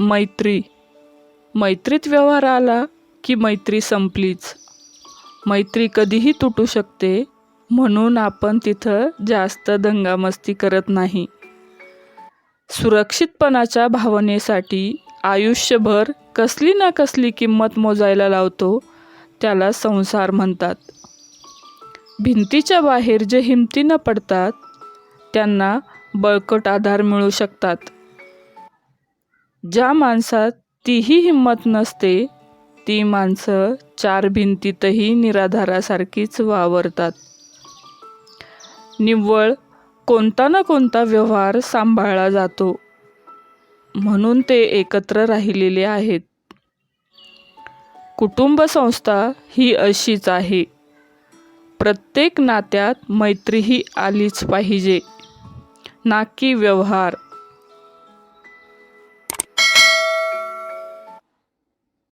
मैत्री. मैत्रीत व्यवहार आला की मैत्री संपलीच. मैत्री कधीही तुटू शकते म्हणून आपण तिथं जास्त दंगामस्ती करत नाही. सुरक्षितपणाच्या भावनेसाठी आयुष्यभर कसली ना कसली किंमत मोजायला लावतो त्याला संसार म्हणतात. भिंतीच्या बाहेर जे हिमतीनं पडतात त्यांना बळकट आधार मिळू शकतात. ज्या माणसात तीही हिंमत नसते ती माणसं चार भिंतीतही निराधारासारखीच वावरतात. निव्वळ कोणता ना कोणता व्यवहार सांभाळला जातो. म्हणून ते एकत्र राहिलेले आहेत. कुटुंब संस्था ही अशीच आहे. प्रत्येक नात्यात मैत्री ही आलीच पाहिजे. ना की व्यवहार